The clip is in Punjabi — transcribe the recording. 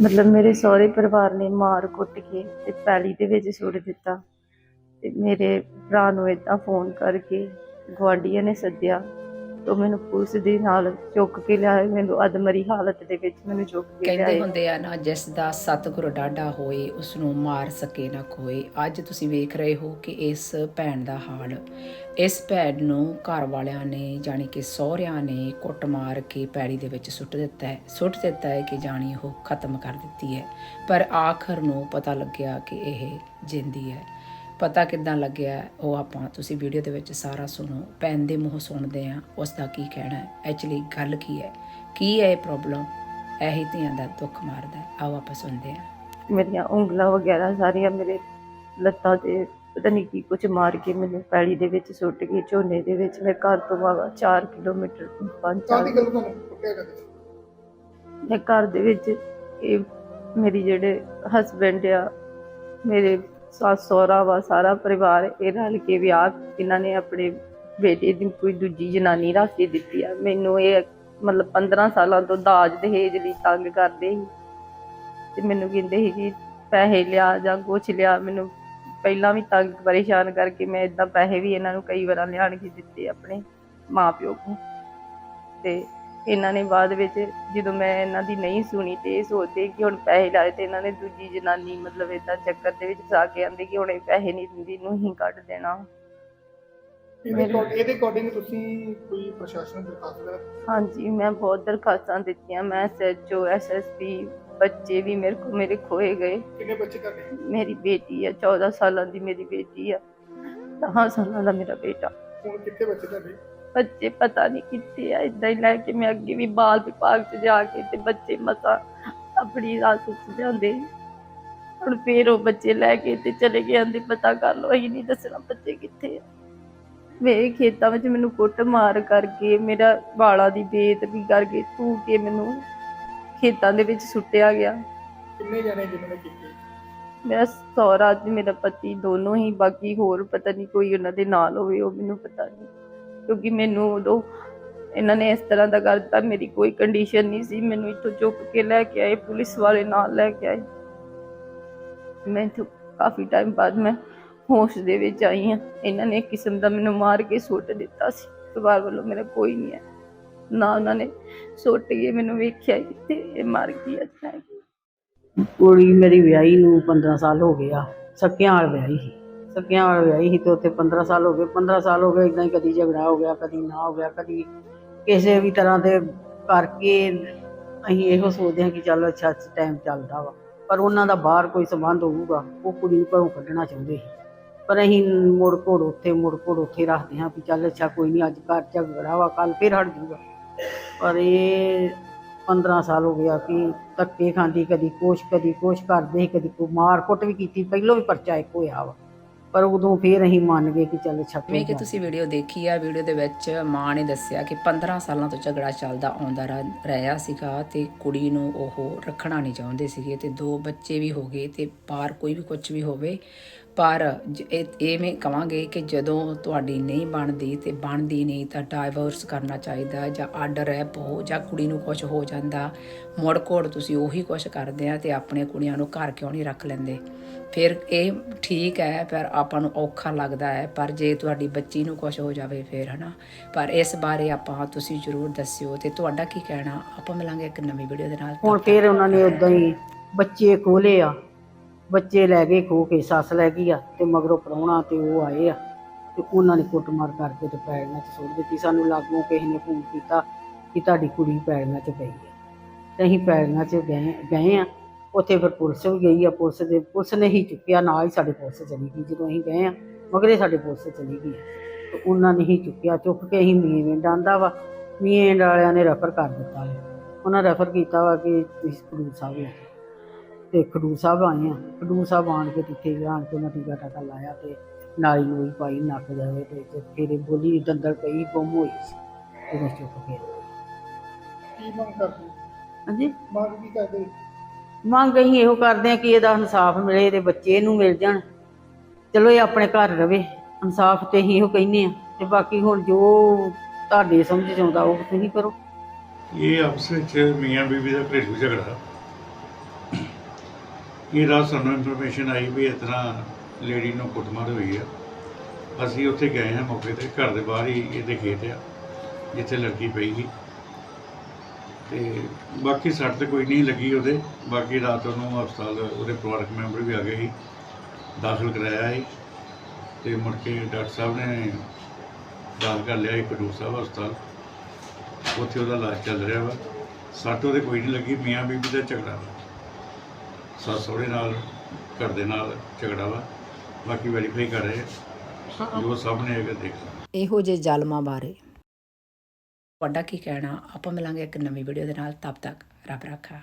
ਮਤਲਬ ਮੇਰੇ ਸਹੁਰੇ ਪਰਿਵਾਰ ਨੇ ਮਾਰ ਕੁੱਟ ਕੇ ਤੇ ਪੈਲੀ ਦੇ ਵਿੱਚ ਸੁੱਟ ਦਿੱਤਾ ਤੇ ਮੇਰੇ ਭਰਾ ਨੂੰ ਏਦਾਂ ਫੋਨ ਕਰਕੇ ਗੁਆਂਢੀਆਂ ਨੇ ਸੱਦਿਆ ਤੋਂ ਮੈਨੂੰ ਪੁਲਿਸ ਦੇ ਨਾਲ ਚੁੱਕ ਕੇ ਲਿਆਏ ਮੈਨੂੰ ਅਦਮਰੀ ਹਾਲਤ ਦੇ ਵਿੱਚ ਮੈਨੂੰ ਚੁੱਕ ਕੇ ਕਹਿੰਦੇ ਲਿਆਏ। ਹੁੰਦੇ ਆ ਨਾ ਜਿਸ ਦਾ ਸਤਿਗੁਰ ਡਾਢਾ ਹੋਏ ਉਸ ਨੂੰ ਮਾਰ ਸਕੇ ਨਾ ਕੋਈ ਅੱਜ ਤੁਸੀਂ ਵੇਖ ਰਹੇ ਹੋ ਕਿ ਇਸ ਭੈਣ ਦਾ ਹਾਲ। ਇਸ ਭੈਣ ਨੂੰ ਘਰ ਵਾਲਿਆਂ ਨੇ ਜਾਣੀ ਕਿ ਸਹੁਰਿਆਂ ਨੇ ਕੁੱਟ ਮਾਰ ਕੇ ਪੈੜੀ ਦੇ ਵਿੱਚ ਸੁੱਟ ਦਿੱਤਾ ਹੈ। ਸੁੱਟ ਦਿੱਤਾ ਹੈ ਕਿ ਜਾਣੀ ਉਹ ਖਤਮ ਕਰ ਦਿੱਤੀ ਹੈ। ਪਰ ਆਖਰ ਨੂੰ ਪਤਾ ਲੱਗਿਆ ਕਿ ਇਹ ਜਿੰਦੀ ਹੈ। ਪਤਾ ਕਿੱਦਾਂ ਲੱਗਿਆ ਹੈ, ਉਹ ਆਪਾਂ ਤੁਸੀਂ ਵੀਡੀਓ ਦੇ ਵਿੱਚ ਸਾਰਾ ਸੁਣੋ। ਭੈਣ ਦੇ ਮੂੰਹ ਸੁਣਦੇ ਆ ਉਸ ਦਾ ਕੀ ਕਹਿਣਾ ਹੈ? ਐਕਚੁਅਲੀ ਗੱਲ ਕੀ ਹੈ? ਕੀ ਹੈ ਇਹ ਪ੍ਰੋਬਲਮ ਇਹੀ ਧੀਆਂ ਦਾ ਦੁੱਖ ਮਾਰਦਾ ਹੈ। ਆਓ ਆਪਾਂ ਸੁਣਦੇ ਹਾਂ। ਮੇਰੀਆਂ ਉਂਗਲਾਂ ਵਗੈਰਾ ਸਾਰੀਆਂ ਮੇਰੇ ਲੱਤਾਂ ਤੇ ਪਤਾ ਨਹੀਂ ਕੀ ਕੁਝ ਮਾਰ ਕੇ ਮੈਨੂੰ ਪੈਲੀ ਦੇ ਵਿੱਚ ਸੁੱਟ ਕੇ ਝੋਨੇ ਦੇ ਵਿੱਚ ਮੈਂ ਘਰ ਤੋਂ ਵਾਵਾ 4 ਕਿਲੋਮੀਟਰ ਪੰਜ ਚਾਰ ਕਾਦੀ ਗੱਲ ਤੁਹਾਨੂੰ ਕੁੱਟਿਆ ਕਰਦੇ ਮੈਂ ਘਰ ਦੇ ਵਿੱਚ ਇਹ ਮੇਰੀ ਜਿਹੜੇ ਹਸਬੈਂਡ ਆ ਮੇਰੇ ਸੱਸ, ਸਹੁਰਾ ਵਾ, ਸਾਰਾ ਪਰਿਵਾਰ ਇਹ ਰਲ ਕੇ ਵਿਆਹ ਇਹਨਾਂ ਨੇ ਆਪਣੇ ਬੇਟੇ ਦੀ ਕੋਈ ਦੂਜੀ ਜਨਾਨੀ ਰੱਖ ਕੇ ਦਿੱਤੀ ਆ। ਮੈਨੂੰ ਇਹ ਮਤਲਬ 15 ਸਾਲਾਂ ਤੋਂ ਦਾਜ ਦਹੇਜ ਦੀ ਤੰਗ ਕਰਦੇ ਸੀ ਤੇ ਮੈਨੂੰ ਕਹਿੰਦੇ ਸੀ ਕਿ ਪੈਸੇ ਲਿਆ ਜਾਂ ਕੁਛ ਲਿਆ। ਮੈਨੂੰ ਪਹਿਲਾਂ ਵੀ ਤੰਗ ਪਰੇਸ਼ਾਨ ਕਰਕੇ ਮੈਂ ਇਦਾਂ ਪੈਸੇ ਵੀ ਇਹਨਾਂ ਨੂੰ ਕਈ ਵਾਰਾਂ ਲਿਆਣ ਕੇ ਦਿੱਤੇ ਆਪਣੇ ਮਾਪਿਓ ਨੂੰ ਤੇ ਇਹਨਾਂ ਨੇ ਬਾਅਦ ਵਿੱਚ ਜਦੋਂ ਮੈਂ ਇਹਨਾਂ ਦੀ ਨਹੀਂ ਸੁਣੀ ਤੇ ਇਹ ਸੋਚਦੇ ਕਿ ਹੁਣ ਪੈਸੇ ਲਾਏ ਤੇ ਇਹਨਾਂ ਨੇ ਦੂਜੀ ਜਨਾਨੀ ਮਤਲਬ ਏਦਾਂ ਚੱਕਰ ਦੇ ਵਿੱਚ ਫਸਾ ਕੇ ਆਂਦੇ ਕਿ ਹੁਣ ਇਹ ਪੈਸੇ ਨਹੀਂ ਦਿੰਦੀ ਨੂੰ ਹੀ ਕੱਢ ਦੇਣਾ। ਇਹਦੇ ਮੇਰੇ- ਅਕੋਰਡ- ਇਹਦੇ ਅਕੋਰਡਿੰਗ ਤੁਸੀਂ ਕੋਈ ਪ੍ਰਸ਼ਾਸਨ ਨੂੰ ਦਰਖਾਸਤ ਵਗੈਰਾ ਹਾਂਜੀ ਮੈਂ ਬਹੁਤ ਦਰਖਾਸਤਾਂ ਦਿੱਤੀਆਂ ਮੈਂ ਐਸਐਚਓ ਐਸਐਸਪੀ ਬੱਚੇ ਵੀ ਮੇਰੇ ਕੋ ਮੇਰੇ ਖੋਏ ਗਏ। ਕਿੰਨੇ ਬੱਚੇ ਤੁਹਾਡੇ? ਮੇਰੀ ਬੇਟੀ ਆ 14 ਸਾਲਾਂ ਦੀ ਮੇਰੀ ਬੇਟੀ ਆ 10 ਸਾਲਾਂ ਦਾ ਮੇਰਾ ਬੇਟਾ। ਹੁਣ ਕਿੱਥੇ ਬੱਚੇ ਤੁਹਾਡੇ? ਬੱਚੇ ਪਤਾ ਨਹੀਂ ਕਿੱਥੇ ਆ ਇਦਾਂ ਹੀ ਲੈ ਕੇ ਮੈਂ ਅੱਗੇ ਵੀ ਬਾਲ ਵਿਭਾਗ 'ਚ ਜਾ ਕੇ ਤੇ ਬੱਚੇ ਮਸਾ ਆਪਣੀ ਰਾਤ ਚ ਜਾਂਦੇ। ਹੁਣ ਫੇਰ ਉਹ ਬੱਚੇ ਲੈ ਕੇ ਤੇ ਚਲੇ ਗਏ ਆਂਦੇ ਪਤਾ ਕਰ ਲਓ ਅਸੀਂ ਨਹੀਂ ਦੱਸਣਾ ਬੱਚੇ ਕਿੱਥੇ ਆ। ਮੇਰੇ ਖੇਤਾਂ ਵਿੱਚ ਮੈਨੂੰ ਕੁੱਟ ਮਾਰ ਕਰਕੇ ਮੇਰਾ ਵਾਲਾਂ ਦੀ ਬੇਇੱਜ਼ਤੀ ਕਰਕੇ ਧੂ ਕੇ ਮੈਨੂੰ ਖੇਤਾਂ ਦੇ ਵਿੱਚ ਸੁੱਟਿਆ ਗਿਆ। ਕਿੰਨੇ ਜਣੇ ਜਿਨ੍ਹਾਂ ਨੇ ਕੀਤੀ ਮੇਰਾ ਸਹੁਰਾ ਤੇ ਮੇਰਾ ਪਤੀ ਦੋਨੋਂ ਹੀ ਬਾਕੀ ਹੋਰ ਪਤਾ ਨਹੀਂ ਕੋਈ ਉਹਨਾਂ ਦੇ ਨਾਲ ਹੋਵੇ ਉਹ ਮੈਨੂੰ ਪਤਾ ਨਹੀਂ ਕਿਉਂਕਿ ਮੈਨੂੰ ਉਦੋਂ ਇਹਨਾਂ ਨੇ ਇਸ ਤਰ੍ਹਾਂ ਦਾ ਕਰ ਦਿੱਤਾ, ਮੇਰੀ ਕੋਈ ਕੰਡੀਸ਼ਨ ਨਹੀਂ ਸੀ, ਮੈਨੂੰ ਇੱਥੋਂ ਚੁੱਕ ਕੇ ਲੈ ਕੇ ਆਏ, ਪੁਲਿਸ ਵਾਲੇ ਨਾਲ ਲੈ ਕੇ ਆਏ। ਮੈਂ ਇੱਥੋਂ ਕਾਫੀ ਟਾਈਮ ਬਾਅਦ ਮੈਂ ਹੋਸ਼ ਦੇ ਵਿੱਚ ਆਈ ਹਾਂ। ਇਹਨਾਂ ਨੇ ਇੱਕ ਕਿਸਮ ਦਾ ਮੈਨੂੰ ਮਾਰ ਕੇ ਸੁੱਟ ਦਿੱਤਾ ਸੀ। ਪਰਿਵਾਰ ਵੱਲੋਂ ਮੇਰਾ ਕੋਈ ਨਹੀਂ ਹੈ ਨਾ ਉਹਨਾਂ ਨੇ ਸੁੱਟ ਕੇ ਮੈਨੂੰ ਵੇਖਿਆ ਹੀ ਤੇ ਇਹ ਮਾਰ ਗਈ ਅੱਛਾ ਕੁੜੀ ਮੇਰੀ ਵਿਆਹੀ ਨੂੰ 15 ਸਾਲ ਹੋ ਗਿਆ ਆ ਸਕਿਆਂ ਵਾਲ ਵਿਆਹੀ ਸੀ। ਸਕਿਆਂ ਵਾਲ ਵਿਆਹੀ ਸੀ ਤੇ ਉੱਥੇ 15 ਸਾਲ ਹੋ ਗਏ। 15 ਸਾਲ ਹੋ ਗਏ ਇਦਾਂ ਹੀ ਕਦੀ ਝਗੜਾ ਹੋ ਗਿਆ ਕਦੀ ਨਾ ਹੋ ਗਿਆ ਕਦੀ ਕਿਸੇ ਵੀ ਤਰ੍ਹਾਂ ਦੇ ਕਰਕੇ ਅਸੀਂ ਇਹੋ ਸੋਚਦੇ ਹਾਂ ਕਿ ਚੱਲ ਅੱਛਾ ਟਾਈਮ ਚੱਲਦਾ ਵਾ। ਪਰ ਉਹਨਾਂ ਦਾ ਬਾਹਰ ਕੋਈ ਸੰਬੰਧ ਹੋਊਗਾ ਉਹ ਕੁੜੀ ਨੂੰ ਘਰੋਂ ਕੱਢਣਾ ਚਾਹੁੰਦੇ ਸੀ। ਪਰ ਅਸੀਂ ਮੁੜ ਕੋੜ ਉੱਥੇ ਮੁੜ ਕੋੜ ਉੱਥੇ ਰੱਖਦੇ ਹਾਂ ਵੀ ਚੱਲ ਅੱਛਾ ਕੋਈ ਨਹੀਂ ਅੱਜ ਘਰ ਝਗੜਾ ਵਾ ਕੱਲ ਫੇਰ ਹਟ ਜਾਊਗਾ। ਪਰ ਇਹ 15 ਸਾਲ ਹੋ ਗਿਆ ਕਿ ਧੱਕੇ ਖਾਂਦੀ ਕਦੀ ਕੁਛ ਕਦੀ ਕੁਛ ਕਰਦੇ ਸੀ, ਕਦੀ ਕੋ ਮਾਰ ਕੁੱਟ ਵੀ ਕੀਤੀ। ਪਹਿਲੋਂ ਵੀ ਪਰਚਾ ਇੱਕ ਹੋਇਆ ਵਾ। ਪਰ ਉਦੋਂ ਫੇਰ ਅਸੀਂ ਮੰਨ ਗਏ ਕਿ ਚੱਲ ਜਿਵੇਂ ਕਿ ਤੁਸੀਂ ਵੀਡੀਓ ਦੇਖੀ ਆ ਵੀਡੀਓ ਦੇ ਵਿੱਚ ਮਾਂ ਨੇ ਦੱਸਿਆ ਕਿ 15 ਸਾਲਾਂ ਤੋਂ ਝਗੜਾ ਚੱਲਦਾ ਆਉਂਦਾ ਰ- ਰਿਹਾ ਸੀਗਾ ਤੇ ਕੁੜੀ ਨੂੰ ਉਹ ਰੱਖਣਾ ਨਹੀਂ ਚਾਹੁੰਦੇ ਸੀਗੇ ਤੇ ਦੋ ਬੱਚੇ ਵੀ ਹੋ ਗਏ ਤੇ ਪਾਰ ਕੋਈ ਵੀ ਕੁਝ ਵੀ ਹੋਵੇ ਪਰ ਐਵੇਂ ਕਵਾਂਗੇ ਕਿ ਜਦੋਂ ਤੁਹਾਡੀ ਨਹੀਂ ਬਣਦੀ ਤੇ ਬਣਦੀ ਨਹੀਂ ਤਾਂ ਡਾਈਵੋਰਸ ਕਰਨਾ ਚਾਹੀਦਾ ਜਾਂ ਅੱਡ ਰੈਪ ਹੋ ਜਾਂ ਕੁੜੀ ਨੂੰ ਕੁਝ ਹੋ ਜਾਂਦਾ। ਮੁੜ ਕੋੜ ਤੁਸੀਂ ਉਹੀ ਕੁਝ ਕਰਦੇ ਆ ਤੇ ਆਪਣੇ ਕੁੜੀਆਂ ਨੂੰ ਘਰ ਕਿਉਂ ਨਹੀਂ ਰੱਖ ਲੈਂਦੇ? ਫਿਰ ਇਹ ਠੀਕ ਹੈ ਪਰ ਆਪਾਂ ਨੂੰ ਔਖਾ ਲੱਗਦਾ ਹੈ ਪਰ ਜੇ ਤੁਹਾਡੀ ਬੱਚੀ ਨੂੰ ਕੁਝ ਹੋ ਜਾਵੇ ਫਿਰ ਹਨਾ? ਪਰ ਇਸ ਬਾਰੇ ਆਪਾਂ ਤੁਸੀਂ ਜ਼ਰੂਰ ਦੱਸਿਓ ਤੇ ਤੁਹਾਡਾ ਕੀ ਕਹਿਣਾ? ਆਪਾਂ ਮਿਲਾਂਗੇ ਇੱਕ ਨਵੀਂ ਵੀਡੀਓ ਦੇ ਨਾਲ। ਹੁਣ ਫੇਰ ਉਹਨਾਂ ਨੇ ਉਦਾਂ ਹੀ ਬੱਚੇ ਖੋਲੇ ਆ। ਬੱਚੇ ਲੈ ਗਏ, ਖੋ ਕੇ ਸੱਸ ਲੈ ਗਈ ਆ ਤੇ ਮਗਰੋਂ ਪ੍ਰਾਹੁਣਾ ਤੇ ਉਹ ਆਏ ਆ ਤੇ ਉਹਨਾਂ ਨੇ ਕੁੱਟਮਾਰ ਕਰਕੇ ਤੇ ਪੈੜੀਆਂ 'ਚ ਸੁੱਟ ਦਿੱਤੀ। ਸਾਨੂੰ ਲਾਗੋਂ ਕਿਸੇ ਨੇ ਫੋਨ ਕੀਤਾ ਕਿ ਤੁਹਾਡੀ ਕੁੜੀ ਪੈੜੀਆਂ 'ਚ ਪਈ ਹੈ ਤੇ ਅਸੀਂ ਪੈੜੀਆਂ 'ਚ ਗਏ ਗਏ ਆ। ਉੱਥੇ ਫਿਰ ਪੁਲਿਸ ਵੀ ਗਈ ਆ। ਪੁਲਿਸ ਦੇ, ਪੁਲਿਸ ਨੇ ਹੀ ਚੁੱਕਿਆ, ਨਾਲ ਹੀ ਸਾਡੇ ਪੁਲਿਸ ਚਲੀ ਗਈ। ਜਦੋਂ ਅਸੀਂ ਗਏ ਆ, ਮਗਰੇ ਸਾਡੇ ਪੁਲਿਸ ਚਲੀ ਗਈ ਤੇ ਉਹਨਾਂ ਨੇ ਹੀ ਚੁੱਕਿਆ। ਚੁੱਕ ਕੇ ਅਸੀਂ ਮੀਂਹ ਡਾਂਦਾ ਵਾ। ਮੀਂਹ ਵਾਲਿਆਂ ਨੇ ਰੈਫਰ ਕਰ ਦਿੱਤਾ। ਉਹਨਾਂ ਰੈਫਰ ਕੀਤਾ ਵਾ ਕਿ ਤੁਸੀਂ ਖਡੂਰ ਸਾਹਿਬ ਲੈ ਤੇ ਖਡੂਰ ਸਾਹਿਬ ਆਏ ਆ। ਖਡੂਰ ਸਾਹਿਬ ਆਣ ਕੇ ਤਿੱਥੇ ਆਣ ਕੇ ਉਹਨਾਂ ਟੀਕਾ ਟਾਕਾ ਲਾਇਆ ਤੇ ਨਾਲੀ ਨੂਈ ਪਾਈ ਨੱਕ ਜਾਵੇ ਤੇ ਤੇ ਫਿਰ ਬੋਲੀ ਦੰਦਲ ਪਈ ਗੁੰਮ ਹੋਈ ਸੀ ਉਹਨੇ ਚੁੱਕ ਕੇ ਕੀ ਮੰਗ ਕਰਦੇ ਹਾਂਜੀ? ਮੰਗ ਕੀ ਕਰਦੇ ਮੰਗ ਅਸੀਂ ਇਹੋ ਕਰਦੇ ਆ ਕਿ ਇਹਦਾ ਇਨਸਾਫ ਮਿਲੇ ਇਹਦੇ ਬੱਚੇ ਇਹਨੂੰ ਮਿਲ ਜਾਣ। ਚਲੋ ਇਹ ਆਪਣੇ ਘਰ ਰਵੇ ਇਨਸਾਫ ਤੇ ਅਸੀਂ ਇਹੋ ਕਹਿੰਦੇ ਆ ਤੇ ਬਾਕੀ ਹੁਣ ਜੋ ਤੁਹਾਡੇ ਸਮਝ ਚ ਆਉਂਦਾ ਉਹ ਤੁਸੀਂ ਕਰੋ। ਇਹ ਆਪਸ ਵਿੱਚ ਮੀਆਂ ਬੀਬੀ ਦਾ ਘਰੇਲੂ ਝਗੜਾ। ਇਹ ਰਾਤ ਸਾਨੂੰ ਇਨਫੋਰਮੇਸ਼ਨ ਆਈ ਵੀ ਇਸ ਤਰ੍ਹਾਂ ਲੇਡੀ ਨੂੰ ਕੁੱਟਮਾਰ ਹੋਈ ਆ। ਅਸੀਂ ਉੱਥੇ ਗਏ ਹਾਂ ਮੌਕੇ ਤੇ, ਘਰ ਦੇ ਬਾਹਰ ਹੀ ਇਹਦੇ ਖੇਤ ਆ, ਜਿੱਥੇ ਲੜਕੀ ਪਈ ਸੀ। ਤੇ ਬਾਕੀ ਸੱਟ ਤੇ ਕੋਈ ਨਹੀਂ ਲੱਗੀ ਉਹਦੇ। ਬਾਕੀ ਰਾਤ ਉਹਨੂੰ ਹਸਪਤਾਲ ਉਹਦੇ ਪਰਿਵਾਰਕ ਮੈਂਬਰ ਵੀ ਆ ਗਏ ਸੀ, ਦਾਖਲ ਕਰਾਇਆ ਸੀ। ਤੇ ਮੁੜ ਕੇ ਡਾਕਟਰ ਸਾਹਿਬ ਨੇ ਦਾਖਲ ਕਰ ਲਿਆ ਸੀ ਖਡੂਰ ਸਾਹਿਬ ਹਸਪਤਾਲ। ਉੱਥੇ ਉਹਦਾ ਇਲਾਜ ਚੱਲ ਰਿਹਾ ਵਾ। ਸੱਟ ਉਹਦੇ ਕੋਈ ਨਹੀਂ ਲੱਗੀ, ਮੀਆਂ ਬੀਬੀ ਦਾ ਝਗੜਾ ਵਾ। ਸੱਸ ਸਹੁਰੇ ਨਾਲ ਘਰ ਦੇ ਨਾਲ ਝਗੜਾ ਵਾ। ਬਾਕੀ ਵੈਰੀਫਾਈ ਕਰ ਰਹੇ ਆ। ਜੋ ਸਾਹਮਣੇ ਆਏਗਾ ਦੇਖ ਲਾਂਗੇ ਇਹੋ ਜਿਹੇ ਜ਼ਾਲਮਾਂ ਬਾਰੇ। ਤੁਹਾਡਾ ਕੀ ਕਹਿਣਾ? ਆਪਾਂ ਮਿਲਾਂਗੇ ਇੱਕ ਨਵੀਂ ਵੀਡੀਓ ਦੇ ਨਾਲ। ਤਬ ਤੱਕ ਰੱਬ ਰੱਖਾ।